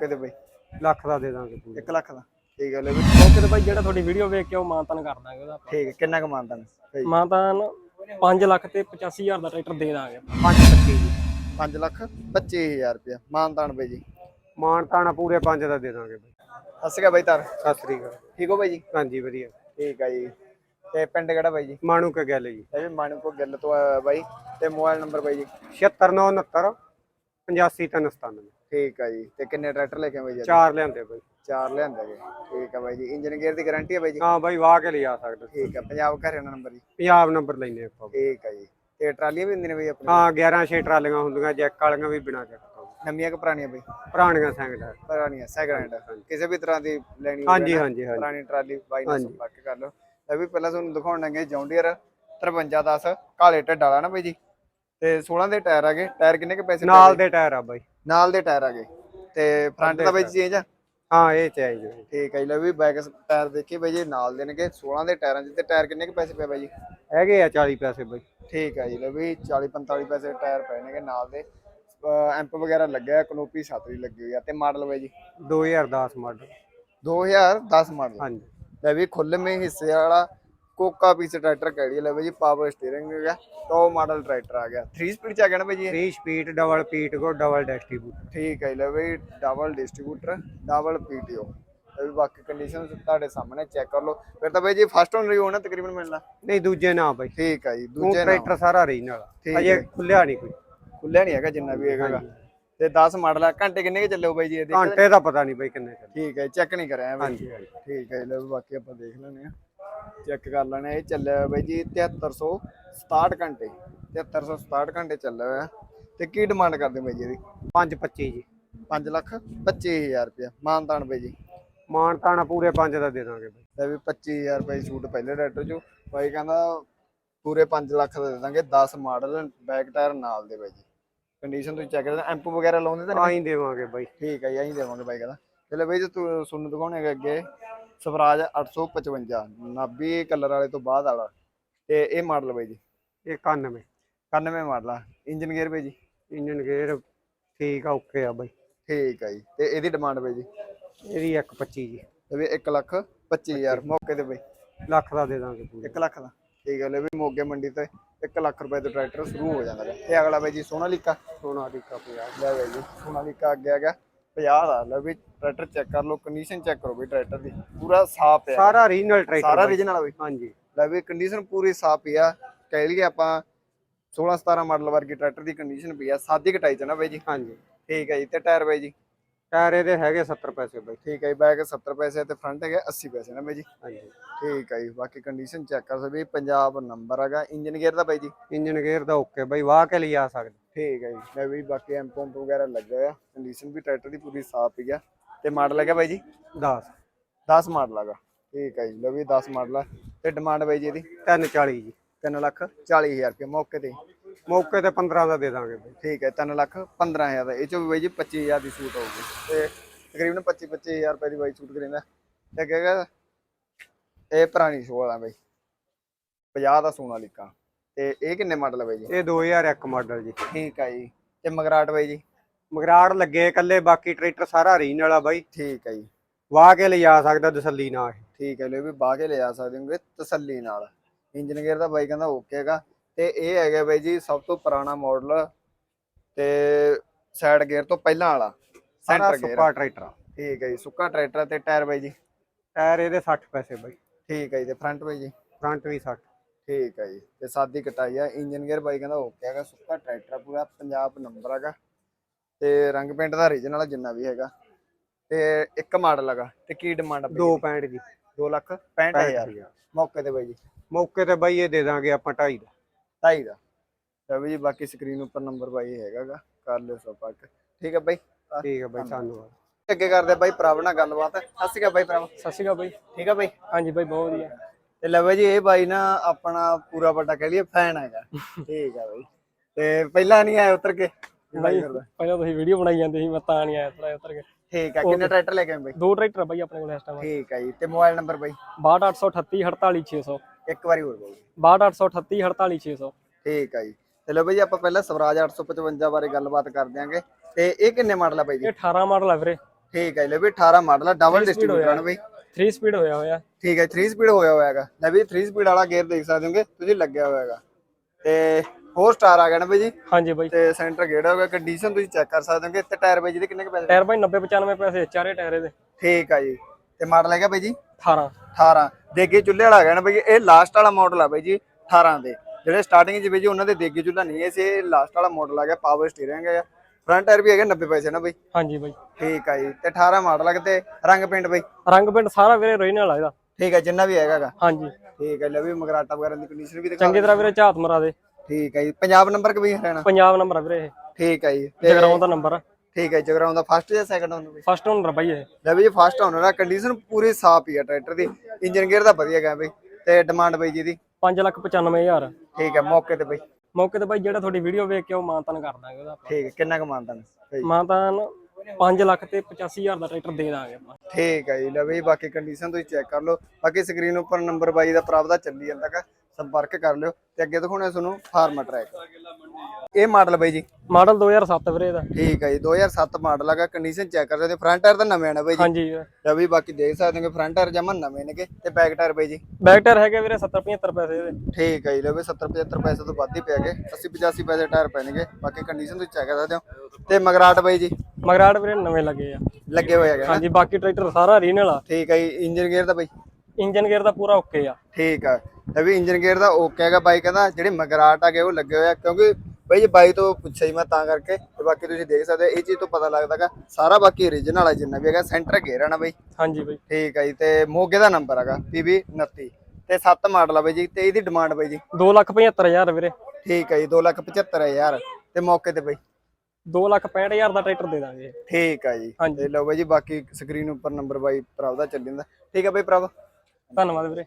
ਕਿਤੇ ਬਈ। ਲੱਖ ਦਾ ਦੇ ਦਾਂਗੇ ਪੂਰੇ। 1 ਲੱਖ ਦਾ। ਠੀਕ ਹੈ ਲੈ ਵੀ। ਮੌਕੇ ਤੇ ਬਾਈ ਜਿਹੜਾ ਤੁਹਾਡੀ ਵੀਡੀਓ ਵੇਖ ਕੇ ਉਹ ਮਾਨਤਨ ਕਰ ਦਾਂਗੇ ਉਹਦਾ। ਆਪਾਂ ਠੀਕ ਹੈ ਕਿੰਨਾ ਕੁ ਮੰਨਦਾ ਬਈ ਮਾਨਤਨ 5 ਲੱਖ ਤੇ 85000 ਦਾ ਟਰੈਕਟਰ ਦੇ ਦਾਂਗੇ। ਆਪਾਂ। 525 ਜੀ। 5 ਲੱਖ 25000 ਰੁਪਇਆ। ਮਾਨਤਾਨ ਬਈ ਜੀ। ਮਾਨ ਤਾਣਾ ਪੂਰੇ 5 ਦਾ ਦੇ ਦਾਂਗੇ ਬਈ। ਸਤਿ ਸ਼੍ਰੀ ਅਕਾਲ ਬਈ ਤਾਰ। ਸਤਿ ਸ੍ਰੀ ਅਕਾਲ। ਠੀਕ ਹੋ ਬਈ ਜੀ? ਹਾਂਜੀ ਵਧੀਆ। ਠੀਕ ਹੈ ਜੀ। ਤੇ ਪਿੰਡ ਕਿਹੜਾ ਬਾਈ ਜੀ? ਮਾਣੂ ਕੇ ਗੱਲ ਜੀ। ਇਹ ਵੀ ਮਾਨੂ ਕੋ ਗੱਲ ਤੋਂ ਆਇਆ ਬਾਈ। ਤੇ ਮੋਬਾਈਲ ਨੰਬਰ ਬਾਈ ਜੀ? 76969 85397 ਠੀਕ ਹੈ ਜੀ। ਤੇ ਕਿੰਨੇ ਟਰੈਕਟਰ ਲੈ ਕੇ ਆਏ ਬਾਈ ਜੀ? ਚਾਰ ਲਿਆਂਦੇ ਬਈ। ਚਾਰ ਲਿਆਂਦੇ ਗਏ ਠੀਕ ਹੈ ਬਾਈ ਜੀ। ਇੰਜਨ ਗੇਅਰ ਦੀ ਗਾਰੰਟੀ ਹੈ ਬਾਈ ਜੀ? ਹਾਂ ਬਈ ਵਾਹ ਕੇ ਲਿਆ ਸਕਦੇ ਠੀਕ ਹੈ ਪੰਜਾਬ ਘਰਿਆਣਾ ਨੰਬਰ ਜੀ? ਪੰਜਾਬ ਨੰਬਰ ਲੈਨੇ ਆਪਾਂ। ਠੀਕ ਹੈ ਜੀ। ਤੇ ਟਰਾਲੀਆਂ ਵੀ ਹੁੰਦੀਆਂ ਨੇ ਬਾਈ ਆਪਣੀ? ਹਾਂ 11 ਛੇ ਟਰਾਲੀਆਂ ਹੁੰਦੀਆਂ ਜੈਕ ਵਾਲੀਆਂ ਵੀ ਬਿਨਾ ਜੈਕ ਤੋਂ। ਨਵੀਆਂ ਕਿ ਪੁਰਾਣੀਆਂ ਬਾਈ? ਪੁਰਾਣੀਆਂ ਸੈਂਗਲ ਪੁਰਾਣੀਆਂ ਸੈਕਿੰਡ ਹੈਂਡ ਕਿਸੇ ਵੀ ਤਰ੍ਹਾਂ ਦੀ ਲੈਣੀ ਹੋਵੇ ਹਾਂਜੀ ਹਾਂਜੀ ਹਾਂਜੀ। ਪੁਰਾਣੀ ਟਰਾਲੀ ਬਾਈ ਨਾਲ। ਸੰਪਰਕ ਕਰ ਲਓ। ਇਹ ਵੀ ਪਹਿਲਾਂ ਤੁਹਾਨੂੰ ਦਿਖਾਉਣ ਲੱਗੇ ਜੌਂਡੀਅਰ 5310 ਕਾਲੇ ਢੱਡ ਵਾਲਾ ਨਾ ਬਾਈ ਜੀ। ਤੇ 16 ਦੇ ਟਾਇਰ ਆ ਗਏ ਟਾਇਰ ਕਿੰਨੇ ਕੁ ਪੈਸੇ ਨਾਲ? ਦੇ ਟਾਇਰ ਆ ਬਾਈ। ਨਾਲ ਦੇ ਟਾਇਰ ਆ ਗਏ। ਤੇ ਫਰੰਟ ਦਾ ਬਾਈ ਚੇਂਜ ਆ ਹਾਂ ਇਹ ਚਾਹੀਦਾ ਜੀ। ਠੀਕ ਹੈ ਜੀ ਲੈ ਵੀ ਬੈਕ ਟਾਇਰ ਦੇਖੀ ਬਾਈ ਜੀ ਨਾਲ ਦੇਣਗੇ 16 ਦੇ ਟਾਇਰਾਂ 'ਚ। ਤੇ ਟਾਇਰ ਕਿੰਨੇ ਕੁ ਪੈਸੇ ਪਏ ਬਾਈ ਜੀ? ਹੈਗੇ ਆ 40 ਪੈਸੇ ਬਾਈ। ਠੀਕ ਹੈ ਜੀ ਲੈ ਵੀ 40 45 ਪੈਸੇ ਟਾਇਰ ਪਏ ਨੇਗੇ ਨਾਲ ਦੇ। ਐਂਪ ਵਗੈਰਾ ਲੱਗਿਆ ਕਨੋਪੀ ਛਤਰੀ ਲੱਗੀ ਹੋਈ ਆ। ਤੇ ਮਾਡਲ ਬਾਈ ਜੀ? 2010 ਮਾਡਲ 2010 ਮਾਡਲ ਹਾਂਜੀ। ਲੈ ਵੀ ਖੁੱਲਵੇਂ ਹਿੱਸੇ ਵਾਲਾ ਕੋਕਾ ਪੀਸ ਟਰੈਕਟਰ ਕਹਿ ਲੈ ਬਈ ਪਾਵਰ ਸਟੀਅਰਿੰਗ ਹੋ ਗਿਆ ਟੌਪ ਮਾਡਲ ਟਰੈਕਟਰ ਆ ਗਿਆ। 3 ਸਪੀਡ ਚ ਆ ਗਿਆ ਨਾ ਬਈ ਇਹ 3 ਸਪੀਡ ਡਬਲ ਪੀਟ ਕੋ ਡਬਲ ਡਿਸਟ੍ਰੀਬਿਊਟਰ ਠੀਕ ਹੈ ਲੈ ਬਈ ਡਬਲ ਡਿਸਟ੍ਰੀਬਿਊਟਰ ਡਬਲ ਪੀਟੀਓ ਵੀ ਬਾਕੀ ਕੰਡੀਸ਼ਨ ਤੁਹਾਡੇ ਸਾਹਮਣੇ ਚੈੱਕ ਕਰ ਲਓ। ਫਿਰ ਤਾਂ ਬਈ ਜੀ ਫਸਟ ਓਨ ਰਿਵਿਊ ਨਾ ਤਕਰੀਬਨ ਮਿਲਣਾ ਨਹੀਂ ਦੂਜੇ ਨਾ ਬਾਈ। ਠੀਕ ਹੈ ਜੀ ਦੂਜੇ ਟਰੈਕਟਰ ਸਾਰਾ ਰੀਜਨਲ ਅਜੇ ਹੈ। ਖੁੱਲਿਆ ਨਹੀਂ ਕੋਈ। ਖੁੱਲਿਆ ਨਹੀਂ ਹੈਗਾ ਜਿੰਨਾ ਵੀ ਹੈਗਾ। ਤੇ 10 ਮਾਡਲ ਆ ਘੰਟੇ ਕਿੰਨੇ ਕੇ ਚੱਲੇ ਹੋ ਬਾਈ ਜੀ ਇਹਦੇ? ਘੰਟੇ ਦਾ ਪਤਾ ਨਹੀਂ ਬਾਈ ਕਿੰਨੇ ਚੱਲੇ। ਠੀਕ ਹੈ ਚੈੱਕ ਨਹੀਂ ਕਰਿਆ ਬਈ ਹਾਂਜੀ ਠੀਕ ਹੈ ਲੈ ਵੀ ਬਾਕੀ ਆਪਾਂ ਦੇਖ ਲੈਣੇ ਆ ਚੈੱਕ ਕਰ ਲੈਣੇ। ਇਹ ਚੱਲਿਆ ਹੋਇਆ ਬਾਈ ਜੀ 7367 ਘੰਟੇ। 7367 ਘੰਟੇ ਚੱਲਿਆ ਹੋਇਆ। ਤੇ ਕੀ ਡਿਮਾਂਡ ਕਰਦੇ ਬਾਈ ਜੀ ਇਹਦੀ? 525 ਜੀ। 5 ਲੱਖ 25000 ਰੁਪਇਆ। ਮਾਨਤਾਨ ਬਾਈ ਜੀ। ਮਾਨ ਤਾਣਾ ਪੂਰੇ 5 ਦਾ ਦੇ ਦਾਂਗੇ ਬਾਈ। ਲੈ ਵੀ 25000 ਰੁਪਏ ਛੂਟ ਪਹਿਲੇ ਰੈਟਰ ਚੋਂ। ਬਾਈ ਕਹਿੰਦਾ ਪੂਰੇ 5 ਲੱਖ ਦਾ ਦੇ ਦਾਂਗੇ। 10 ਮਾਡਲ ਬੈਕ ਟਾਇਰ ਨਾਲ ਦੇ ਬਾਈ ਜੀ। ਕੰਡੀਸ਼ਨ ਤੁਸੀਂ ਚੈੱਕ ਕਰਦੇ ਐਂਪ ਵਗੈਰਾ ਲਾਉਂਦੇ ਤਾਂ ਨਹੀਂ? ਦੇਵਾਂਗੇ ਬਾਈ। ਠੀਕ ਹੈ ਜੀ ਅਸੀਂ ਦੇਵਾਂਗੇ ਬਾਈ ਕਹਿੰਦਾ। ਚਲੋ ਬਾਈ ਜੀ ਤੂੰ ਸੁਣ ਦਿਖਾਉਣੇ ਅੱਗੇ। ਸਵਰਾਜ 855 ਨਾਬੀ ਕਲਰ ਵਾਲੇ ਤੋਂ ਬਾਅਦ ਵਾਲਾ। ਤੇ ਇਹ ਮਾਡਲ ਬਾਈ ਜੀ। ਇਹ 91 91 ਮਾਡਲ ਆ। ਇੰਜਨ ਗੇਅਰ ਬਾਈ ਜੀ। ਇੰਜਨ ਗੇਅਰ ਠੀਕ ਆ ਓਕੇ ਆ ਬਾਈ। ਠੀਕ ਹੈ ਜੀ। ਤੇ ਇਹਦੀ ਡਿਮਾਂਡ ਬਾਈ ਜੀ? ਇਹਦੀ 125 ਜੀ। ਇਹ ਵੀ 1 ਲੱਖ 25000 ਮੌਕੇ ਤੇ ਬਾਈ? ਲੱਖ ਦਾ ਦੇ ਦਾਂਗੇ ਪੂਰੇ। 1 ਲੱਖ ਦਾ। ਠੀਕ ਹੈ ਲੈ ਵੀ ਮੋਗੇ ਮੰਡੀ ਤੇ 1 ਲੱਖ ਰੁਪਏ ਤੋਂ ਟਰੈਕਟਰ ਸ਼ੁਰੂ ਹੋ ਜਾਂਦਾ ਗਾ। ਤੇ ਅਗਲਾ ਬਾਈ ਜੀ ਸੋਨਾਲੀਕਾ? ਸੋਨਾਲੀਕਾ ਪੰਜਾਬ। ਲੈ ਬਾਈ ਜੀ ਸੋਨਾਲੀਕਾ ਅੱਗੇ ਆ ਗਿਆ। 50 ਦਾ ਲੈ ਵੀ ਟਰੈਕਟਰ ਚੈੱਕ ਕਰ ਲਓ ਕੰਡੀਸ਼ਨ ਚੈੱਕ ਕਰੋ ਬਈ ਟਰੈਕਟਰ ਦੀ। ਪੂਰਾ ਸਾਫ਼ ਹੈ ਸਾਰਾ ਰੀਜਨਲ ਟਰੈਕਟਰ ਸਾਰਾ। ਰੀਜਨਲ ਬਈ। ਹਾਂਜੀ। ਲੈ ਵੀ ਕੰਡੀਸ਼ਨ ਪੂਰੀ ਸਾਫ਼ ਆ। ਕਹਿ ਲਈਏ ਆਪਾਂ 16 17 ਮਾਡਲ ਵਰਗੀ ਟਰੈਕਟਰ ਦੀ ਕੰਡੀਸ਼ਨ ਪਈ ਆ। ਸਾਦੀ ਕਟਾਈ ਚ ਨਾ ਬਾਈ ਜੀ। ਹਾਂਜੀ। ਠੀਕ ਹੈ ਜੀ ਤੇ ਟਾਇਰ ਬਾਈ ਜੀ। ਟਾਇਰ ਇਹਦੇ ਹੈਗੇ 70 ਪੈਸੇ ਬਾਈ। ਠੀਕ ਹੈ ਜੀ ਬੈਕ 70 ਪੈਸੇ ਤੇ ਫਰੰਟ ਹੈਗੇ 80 ਪੈਸੇ ਨਾ ਬਾਈ ਜੀ। ਹਾਂਜੀ। ਠੀਕ ਹੈ ਜੀ ਬਾਕੀ ਕੰਡੀਸ਼ਨ ਚੈੱਕ ਕਰ ਸਕਦੇ ਪੰਜਾਬ ਨੰਬਰ ਹੈਗਾ। ਇੰਜਨ ਗੇਅਰ ਦਾ ਬਾਈ ਜੀ। ਇੰਜਨ ਗੇਅਰ ਦਾ ਓਕੇ ਬਾਈ ਵਾਹ ਕੇ ਲਿਆ ਸਕਦੇ। ਠੀਕ ਹੈ ਜੀ। ਲੈ ਵੀ ਬਾਕੀ ਐਮ ਪੰਪ ਵਗੈਰਾ ਲੱਗਾ ਹੋਇਆ। ਕੰਡੀਸ਼ਨ ਵੀ ਟਰੈਕਟਰ ਦੀ ਪੂਰੀ ਸਾਫ਼ ਪਈ ਆ। ਤੇ ਮਾਡਲ ਹੈਗਾ ਬਾਈ ਜੀ? 10 10 ਮਾਡਲ ਹੈਗਾ। ਠੀਕ ਹੈ ਜੀ। ਲੈ ਵੀ 10 ਮਾਡਲ ਆ। ਤੇ ਡਿਮਾਂਡ ਬਾਈ ਜੀ ਇਹਦੀ? 340 ਜੀ। 3 ਲੱਖ 40 ਹਜ਼ਾਰ ਰੁਪਏ। ਮੌਕੇ ਤੇ? ਮੌਕੇ ਤੇ 15 ਦਾ ਦੇ ਦਾਂਗੇ ਬਾਈ। ਠੀਕ ਹੈ। 3 ਲੱਖ 15000 ਦਾ। ਇਹ ਚੋਂ ਵੀ ਬਾਈ ਜੀ 25000 ਦੀ ਛੂਟ ਹੋਊਗੀ। ਤੇ ਤਕਰੀਬਨ 25 25000 ਰੁਪਏ ਦੀ ਬਾਈ ਛੂਟ ਕਰਿੰਦਾ। ਤੇ ਕਹੇਗਾ ਇਹ ਪੁਰਾਣੀ ਸ਼ੋਅ ਆ ਬਾਈ। 50 ਦਾ ਸੋਨਾ ਲਿਕਾ। ਤੇ ਇਹ ਕਿੰਨੇ ਮਾਡਲ ਹੈ ਬਾਈ ਜੀ? ਇਹ 2001 ਮਾਡਲ ਜੀ। ਠੀਕ ਹੈ ਜੀ। ਤੇ ਮਗਰਾਟ ਬਾਈ ਜੀ? ਮਗਰਾੜ ਲੱਗੇ ਇਕੱਲੇ ਬਾਕੀ ਟਰੈਕਟਰ ਸਾਰਾ ਰੀਜਨਲ ਆ ਬਾਈ। ਠੀਕ ਹੈ ਜੀ। ਵਾਹ ਕੇ ਲਿਜਾ ਸਕਦਾ ਤਸੱਲੀ ਨਾਲ। ਠੀਕ ਹੈ ਲੈ ਵੀ ਬਾਹ ਕੇ ਲੈ ਜਾ ਸਕਦੇ ਹੋਗੇ ਤਸੱਲੀ ਨਾਲ। ਇੰਜਨ ਗੇਅਰ ਦਾ ਬਾਈ ਕਹਿੰਦਾ ਓਕੇ ਹੈਗਾ। ਤੇ ਇਹ ਹੈਗਾ ਬਾਈ ਜੀ ਸਭ ਤੋਂ ਪੁਰਾਣਾ ਮਾਡਲ ਤੇ ਸਾਈਡ ਗੇਅਰ ਤੋਂ ਪਹਿਲਾਂ ਵਾਲਾ ਸੈਂਟਰ ਗੇਅਰ ਸੁੱਕਾ ਟਰੈਕਟਰ ਆ। ਠੀਕ ਹੈ ਜੀ ਸੁੱਕਾ ਟਰੈਕਟਰ ਤੇ ਟਾਇਰ ਬਾਈ ਜੀ? ਟਾਇਰ ਇਹਦੇ 60 ਪੈਸੇ ਬਾਈ। ਠੀਕ ਹੈ ਜੀ ਤੇ ਫਰੰਟ ਬਾਈ ਜੀ? ਫਰੰਟ ਵੀ 60 ਠੀਕ ਹੈ ਜੀ। ਤੇ ਸਾਦੀ ਕਟਾਈ ਆ ਇੰਜਨ ਗੇਅਰ ਬਾਈ ਕਹਿੰਦਾ ਓਕੇ ਹੈਗਾ ਸੁੱਕਾ ਟਰੈਕਟਰ ਆ, ਪੂਰਾ ਪੰਜਾਬ ਨੰਬਰ ਹੈਗਾ। ਤੇ ਰੰਗ ਪੇਂਟ ਦਾ ਰੀਜਨਲ ਜਿੰਨਾ ਵੀ ਹੈਗਾ। ਤੇ ਇੱਕ ਮਾਡਲ ਹੈਗਾ ਤੇ ਕੀ ਡਿਮਾਂਡ ਆ 2.65 ਜੀ। 2 ਲੱਖ 65000 ਹਜ਼ਾਰ। ਮੌਕੇ ਤੇ ਬਾਈ ਜੀ। ਮੌਕੇ ਤੇ ਬਾਈ ਇਹ ਦੇ ਦਾਂਗੇ ਆਪਾਂ 2.5 ਦਾ। ਢਾਈ ਦਾ। ਤਾਂ ਵੀ ਜੀ ਬਾਕੀ ਸਕਰੀਨ ਉੱਪਰ ਨੰਬਰ ਬਾਈ ਹੈਗਾਗਾ ਕਰ ਲਿਓ ਸੰਪਰਕ ਠੀਕ ਹੈ ਬਾਈ। ਠੀਕ ਹੈ ਬਾਈ ਧੰਨਵਾਦ। ਅੱਗੇ ਕਰਦੇ ਬਾਈ ਪ੍ਰਭ ਨਾਲ ਗੱਲਬਾਤ। ਸਤਿ ਸ਼੍ਰੀ ਅਕਾਲ ਬਾਈ ਪ੍ਰਭ ਸਤਿ ਸ਼੍ਰੀ ਅਕਾਲ ਬਾਈ। ਠੀਕ ਹੈ ਬਾਈ? ਹਾਂਜੀ ਬਾਈ ਬਹੁਤ ਵਧੀਆ। ਤੇ ਲੈ ਬਾਈ ਜੀ ਇਹ ਬਾਈ ਨਾ ਆਪਣਾ ਪੂਰਾ ਵੱਡਾ ਕਹਿ ਲਈਏ ਫੈਨ ਹੈਗਾ। ਠੀਕ ਹੈ ਬਾਈ। ਤੇ ਪਹਿਲਾਂ ਨਹੀਂ ਆਇਆ ਉਤਰ ਕੇ? ਬਾਈ ਕਰਦਾ। ਪਹਿਲਾਂ ਤੁਸੀਂ ਵੀਡੀਓ ਬਣਾਈ ਜਾਂਦੇ ਸੀ ਮੈਂ ਤਾਂ ਨਹੀਂ ਆਇਆ ਥੋੜਾ ਉਤਰ ਕੇ। ਠੀਕ ਹੈ ਕਿੰਨੇ ਟਰੈਕਟਰ ਲੈ ਕੇ ਆਏ ਬਾਈ? ਦੋ ਟਰੈਕਟਰ ਆ ਬਾਈ ਆਪਣੇ ਕੋਲ ਇਸ ਟਾਈਮ ਠੀਕ ਹੈ ਜੀ ਤੇ ਮੋਬਾਈਲ ਨੰਬਰ ਬਾਈ? 62838 48600 ਇੱਕ ਵਾਰੀ ਹੋਰ ਬਾਈ 62838 48600 ਠੀਕ ਹੈ ਜੀ। ਤੇ ਲੋ ਬਾਈ ਆਪਾਂ ਪਹਿਲਾਂ ਸਵਰਾਜ 855 ਬਾਰੇ ਗੱਲਬਾਤ ਕਰ ਦਿਆਂਗੇ ਤੇ ਇਹ ਕਿੰਨੇ ਮਾਡਲ ਆ ਬਾਈ ਜੀ? ਇਹ 18 ਮਾਡਲ ਆ ਵੀਰੇ। ਠੀਕ ਹੈ ਲੈ ਵੀ 18 ਮਾਡਲ ਆ ਡਬਲ ਡਿਸਟ੍ਰੀਬਿਊਟਰ। ਹਨ ਬਈ। 3 ਸਪੀਡ ਹੋਇਆ ਹੋਇਆ। ਠੀਕ ਹੈ 3 ਸਪੀਡ ਹੋਇਆ ਹੋਇਆ ਹੈਗਾ। ਲੈ ਵੀ 3 ਸਪੀਡ ਵਾਲਾ ਗੇਅਰ ਦੇਖ ਸਕਦੇ ਹੋਗੇ ਤੁਸੀਂ ਲੱਗਿਆ ਹੋਇਆ ਹੈਗਾ। ਤੇ 4 ਸਟਾਰ ਆ ਗਿਆ ਨਾ ਬਈ ਜੀ। ਹਾਂਜੀ ਬਾਈ। ਤੇ ਸੈਂਟਰ ਗੇੜਾ ਹੋਗਾ ਕੰਡੀਸ਼ਨ ਤੁਸੀਂ ਚੈੱਕ ਕਰ ਸਕਦੇ ਹੋਗੇ ਤੇ ਟਾਇਰ ਬਾਈ ਜੀ ਦੇ ਕਿੰਨੇ ਕੁ ਪੈਸੇ? ਟਾਇਰ ਬਾਈ 90 95 ਪੈਸੇ ਚਾਰੇ ਟਾਇਰ ਇਹਦੇ। ਠੀਕ ਆ ਜੀ। ਤੇ ਮਾਡਲ ਹੈਗਾ ਬਾਈ ਜੀ? 18 18 ਦੇਗੇ ਚੁੱਲ੍ਹੇ ਵਾਲਾ ਹੈਗਾ ਨਾ ਬਈ ਇਹ ਲਾਸਟ ਵਾਲਾ ਮਾਡਲ ਆ ਬਈ ਜੀ 18 ਦੇ। ਜਿਹੜੇ ਸਟਾਰਟਿੰਗ 'ਚ ਬਈ ਜੀ ਉਹਨਾਂ ਦੇ ਦੇਗੇ ਚੁੱਲ੍ਹਾ ਨਹੀਂ ਹੈ ਸੀ ਇਹ ਲਾਸਟ ਵਾਲਾ ਮਾਡਲ ਆ ਗਿਆ ਪਾਵਰ ਸਟੀਅਰਿੰਗ ਹੈ ਫਰੰਟ ਟਾਇਰ ਵੀ ਹੈਗਾ 90 ਪੈਸੇ ਨਾ ਬਈ? ਹਾਂਜੀ ਬਾਈ। ਠੀਕ ਆ ਜੀ ਤੇ 18 ਮਾਡਲ ਆ ਤੇ ਰੰਗ ਪੇਂਟ ਬਈ? ਰੰਗ ਪਿੰਡ ਸਾਰਾ ਵੀਰੇ ਰੋਈ ਨਾਲ ਇਹਦਾ। ਠੀਕ ਹੈ ਜਿੰਨਾ ਵੀ ਹੈਗਾਗਾ ਹਾਂਜੀ। ਠੀਕ ਹੈ ਲੈ ਵੀ ਮਗਰਾਟਾ ਵਗੈਰਾ ਦੀ ਕੰਡੀਸ਼ਨ ਵੀ ਦਿਖਾ ਚੰਗੀ ਤਰ੍ਹਾਂ ਵੀਰੇ ਝਾਤ ਮਰਾ ਦੇ। ਠੀਕ ਹੈ ਜੀ ਪੰਜਾਬ ਨੰਬਰ ਕਿ ਬਈ ਹਰਿਆਣਾ? ਪੰਜਾਬ ਨੰਬਰ ਆ ਵੀਰੇ ਇਹ। ਠੀਕ ਹੈ ਜੀ ਤੇ ਜਗਰਾਉਂ ਦਾ ਨੰਬਰ ਠੀਕ ਹੈ ਜਗਰਾਉਂ ਦਾ ਫਸਟ ਜਾਂ ਸੈਕੰਡ ਆਉਂਦਾ ਬਈ? ਫਸਟ ਓਨਰ ਬਾਈ ਇਹ। ਲੈ ਵੀ ਜੀ ਫਸਟ ਆਉਂਦਾ ਨਾ ਕੰਡੀਸ਼ਨ ਪੂਰੀ ਸਾਫ਼ ਹੀ ਆ ਟਰੈਕਟਰ ਦੀ। ਇੰਜਨ ਗੇਅਰ ਦਾ ਵਧੀਆ ਗਿਆ ਬਈ ਤੇ ਡਿਮਾਂਡ ਬਈ ਜੀ ਦੀ 595000 ਠੀਕ ਹੈ ਮੌਕੇ ਤੇ ਬਈ। ਮੌਕੇ ਤੇ ਬਾਈ ਜਿਹੜਾ ਤੁਹਾਡੀ ਵੀਡੀਓ ਵੇਖ ਕੇ ਉਹ ਮਾਨਤਨ ਕਰ ਦਾਂਗੇ ਉਹਦਾ ਠੀਕ ਹੈ ਕਿੰਨਾ ਕਮਾਉਂਦਾ ਨੇ ਮਾਨਤਨ 5 ਲੱਖ ਤੇ 85000 ਦਾ ਟਰੈਕਟਰ ਦੇ ਦਾਂਗੇ ਆਪਾਂ। ਠੀਕ ਹੈ ਜੀ ਲੈ ਬਈ ਬਾਕੀ ਕੰਡੀਸ਼ਨ ਤੁਸੀਂ ਚੈੱਕ ਕਰ ਲਓ। ਬਾਕੀ ਸਕਰੀਨ ਉੱਪਰ ਨੰਬਰ ਬਾਈ ਦਾ ਪ੍ਰਾਪਤ ਚੱਲੀ ਜਾਂਦਾ ਗਾ ਸੰਪਰਕ ਕਰ ਲਿਓ ਤੇ ਅੱਗੇ ਦਿਖਾਉਣਾ ਤੁਹਾਨੂੰ ਫਾਰਮਾ ਟਰੈਕ ਇਹ ਮਾਡਲ ਬਾਈ ਜੀ। ਮਾਡਲ 2007 ਵੀਰੇ ਦਾ ਠੀਕ ਹੈ ਜੀ 2007 ਮਾਡਲ ਹੈਗਾ ਕੰਡੀਸ਼ਨ ਚੈੱਕ ਕਰ ਸਕਦੇ ਫਰੰਟ ਟਾਇਰ ਤਾਂ ਨਵੇਂ ਨੇ ਬਾਈ ਜੀ। ਹਾਂਜੀ। ਲੈ ਵੀ ਬਾਕੀ ਦੇਖ ਸਕਦੇ ਹੋ ਫਰੰਟ ਟਾਇਰ ਜਮਾ ਨਵੇਂ ਨੇਗੇ ਤੇ ਬੈਕ ਟਾਇਰ ਬਾਈ ਜੀ। ਬੈਕ ਟਾਇਰ ਹੈਗੇ ਵੀਰੇ 70 75 ਪੈਸੇ ਦੇ। ਠੀਕ ਹੈ ਜੀ ਲੈ ਵੀ 70 75 ਪੈਸੇ ਤੋਂ ਵੱਧ ਹੀ ਪੈ ਗਏ। 80 85 ਪੈਸੇ ਟਾਇਰ ਪੈਣਗੇ ਬਾਕੀ ਕੰਡੀਸ਼ਨ ਤੁਸੀਂ ਚੈੱਕ ਕਰ ਸਕਦੇ ਹੋ। ਤੇ ਮਗਰਾਟ ਬਾਈ ਜੀ। ਮਗਰਾੜ ਵੀਰੇ ਨਵੇਂ ਲੱਗੇ ਆ। ਲੱਗੇ ਹੋਏ ਹੈਗੇ ਹਾਂਜੀ ਬਾਕੀ ਟਰੈਕਟਰ ਸਾਰਾ ਰੀਨਲ ਆ। ਠੀਕ ਹੈ ਜੀ ਇੰਜਨ ਗੇਅਰ ਦਾ ਬਾਈ। ਇੰਜਨ ਗੇਅਰ ਦਾ ਪੂਰਾ ਓਕੇ ਆ। ਠੀਕ ਆ। ਤੇ ਵੀ ਇੰਜਨ ਗੇਅਰ ਦਾ ਓਕੇ ਹੈਗਾ ਬਾਈ ਕਹਿੰਦਾ ਜਿਹੜੇ ਮਗਰਾਟ ਆ ਗਏ ਉਹ ਲੱਗੇ ਹੋਏ ਆ। ਕਿਉਂਕਿ ਬਾਈ ਜੀ ਬਾਈ ਤੋਂ ਪੁੱਛਿਆ ਹੀ ਮੈਂ ਤਾਂ ਕਰਕੇ ਤੇ ਬਾਕੀ ਤੁਸੀਂ ਦੇਖ ਸਕਦੇ ਹੋ ਇਹ ਚੀਜ਼ ਤੋਂ ਪਤਾ ਲੱਗਦਾਗਾ ਸਾਰਾ ਬਾਕੀ origignal ਆ ਜਿੰਨਾ ਵੀ ਹੈਗਾ ਸੈਂਟਰ ਗੇਅਰ ਆ ਨਾ ਬਾਈ? ਹਾਂਜੀ ਬਾਈ। ਠੀਕ ਆ ਜੀ ਤੇ ਮੋਗੇ ਦਾ ਨੰਬਰ ਹੈਗਾ PB 29 ਤੇ 7 ਮਾਡਲ ਆ ਬਾਈ ਜੀ ਤੇ ਇਹਦੀ ਡਿਮਾਂਡ ਬਾਈ ਜੀ? 275000 ਵੀਰੇ। ਠੀਕ ਹੈ ਜੀ 275000 ਤੇ ਮੌਕੇ ਤੇ ਬਾਈ? 265000 ਦਾ ਟਰੈਕਟਰ ਦੇ ਦਾਂਗੇ। ਠੀਕ ਆ ਜੀ। ਤੇ ਲਓ ਬਾਈ ਜੀ ਬਾਕੀ ਸਕਰੀਨ ਉੱਪਰ ਨੰਬਰ ਬਾਈ ਪ੍ਰਭ ਦਾ ਚੱਲੀ ਜਾਂਦਾ। ਠੀਕ ਆ ਬਾਈ ਪ੍ਰਭ ਧੰਨਵਾਦ ਵੀਰੇ।